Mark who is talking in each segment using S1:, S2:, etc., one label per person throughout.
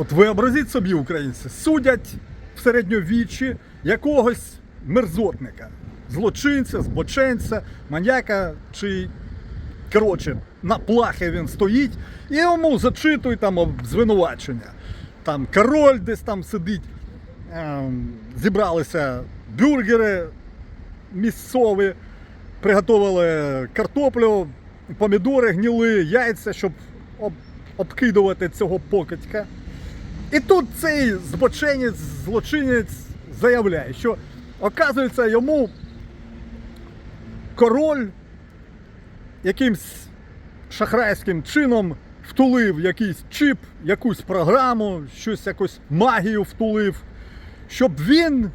S1: От вообразіть собі, українці, судять в середньовіччі якогось мерзотника, злочинця, збоченця, маньяка чи коротше, на плахи він стоїть і йому зачитують там звинувачення. Там король десь там сидить, ем, зібралися бюргери місцеві, приготували картоплю, помідори гніли, яйця, щоб об- обкидувати цього покидька. І тут цей збоченець, злочинець заявляє, що оказується йому король якимсь шахрайським чином втулив якийсь чіп, якусь програму, щось якусь магію втулив, щоб він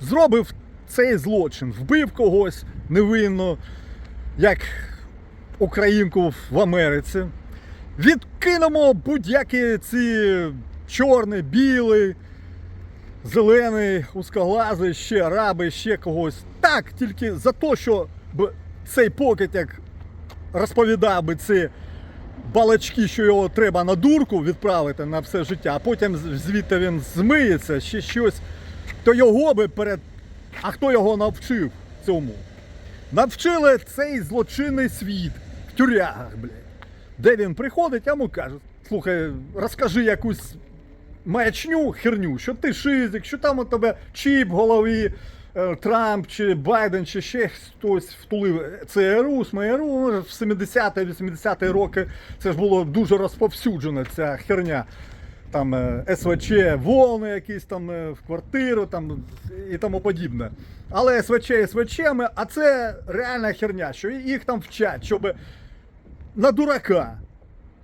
S1: зробив цей злочин, вбив когось невинно, як українку в Америці. Відкинемо будь-які ці чорний, білий, зелений, узкоглазий, ще араби, ще когось. Так, тільки за те, що цей покидяк розповідав би ці балачки, що його треба на дурку відправити на все життя, а потім звідти він змиється, ще щось, то його би перед. А хто його навчив цьому? Навчили цей злочинний світ в тюрягах, блядь. Де він приходить, а йому кажуть, слухай, розкажи якусь маячню, херню, що ти шизик, що там у тебе чіп в голові, е, Трамп чи Байден, чи ще хтось втулив ЦРУ, СМРУ, в 70-80-ті роки це ж було дуже розповсюджена ця херня. Там е, СВЧ, волни якісь там е, в квартиру там, і тому подібне. Але СВЧ СВЧ, а це реальна херня, що їх там вчать, щоб на дурака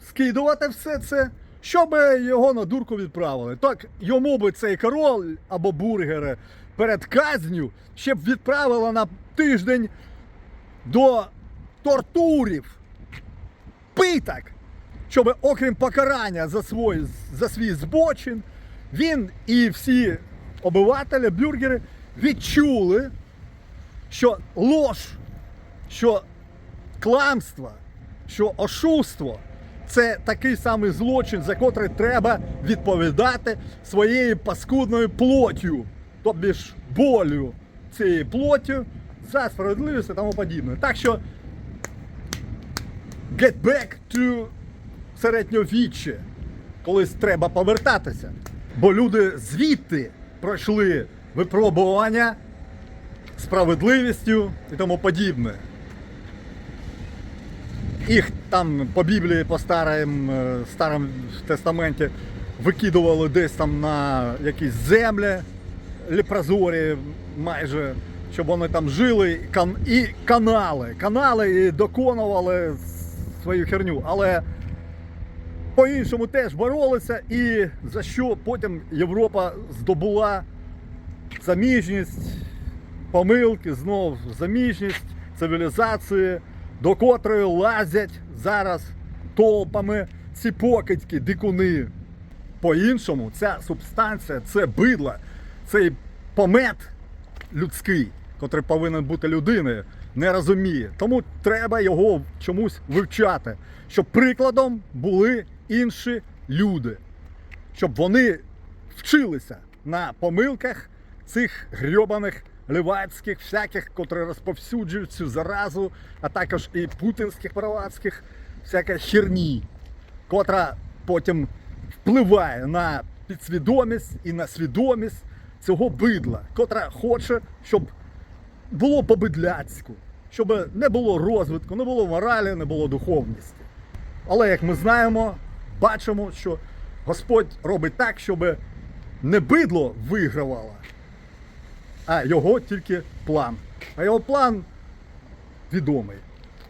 S1: скидувати все це, щоб його на дурку відправили. Так йому би цей король або бургери перед казню ще б відправили на тиждень до тортурів, питок, щоб окрім покарання за свій, за свій збочин, він і всі обивателі, бюргери відчули, що лож, що кламство, що ошуство це такий самий злочин, за котрий треба відповідати своєю паскудною плоттю, тобі ж болю цією плоттю за справедливість і тому подібне. Так що get back to середньовіччя, колись треба повертатися. Бо люди звідти пройшли випробування справедливістю і тому подібне. Їх там по Біблії, по старим, е, старому тестаменті викидували десь там на якісь землі ліпрозорі майже, щоб вони там жили і кан- і канали. Канали і доконували свою херню. Але по-іншому теж боролися, і за що потім Європа здобула заміжність, помилки, знов заміжність, цивілізації, до котрої лазять зараз толпами ці покидьки, дикуни. По-іншому, ця субстанція, це бидло, цей помет людський, котрий повинен бути людиною, не розуміє. Тому треба його чомусь вивчати, щоб прикладом були інші люди, щоб вони вчилися на помилках цих грьобаних левацьких, всяких, котрі розповсюджують цю заразу, а також і путінських правацьких, всяка херні, котра потім впливає на підсвідомість і на свідомість цього бидла, котра хоче, щоб було по-бидляцьку, щоб не було розвитку, не було моралі, не було духовності. Але як ми знаємо, бачимо, що Господь робить так, щоб не бидло вигравало, а його тільки план. А його план відомий.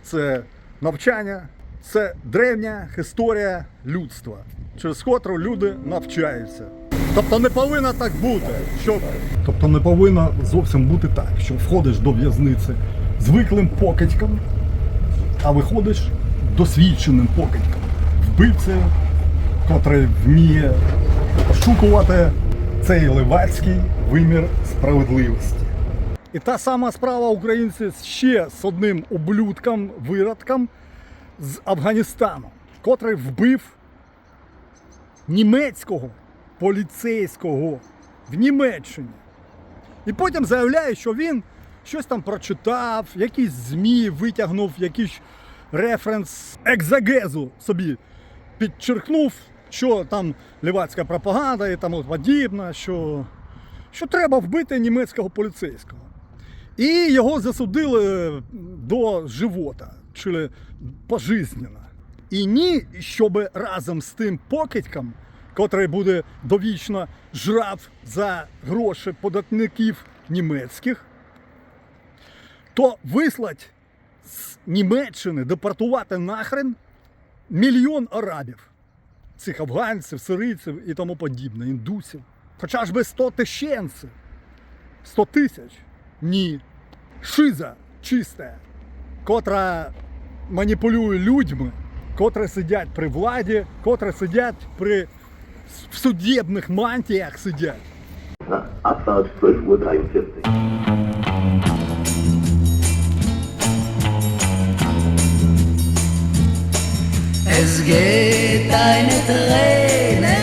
S1: Це навчання, це древня історія людства, через котру люди навчаються. Тобто не повинно так бути, щоб. Тобто не повинно зовсім бути так, що входиш до в'язниці звиклим покидьком, а виходиш досвідченим покидьком, вбивцею, котрий вміє ошукувати цей левацький вимір справедливості. І та сама справа українці ще з одним ублюдком, виродком з Афганістану, котрий вбив німецького поліцейського в Німеччині. І потім заявляє, що він щось там прочитав, якісь ЗМІ витягнув, якийсь референс екзагезу собі підчеркнув, що там лівацька пропаганда і тому подібне, що, що треба вбити німецького поліцейського. І його засудили до живота, чи пожизненно. І ні, щоб разом з тим покидьком, котрий буде довічно жрав за гроші податників німецьких, то вислать з Німеччини депортувати нахрен мільйон арабів, цих афганців, сирийців і тому подібне, індусів. Хоча ж би 100 тисяченців, 100 тисяч. Ні. Шиза чиста, котра маніпулює людьми, котра сидять при владі, котра сидять при в судебних мантіях сидять.
S2: nach Abfahrt 12.43 Uhr.
S3: Es geht eine Träne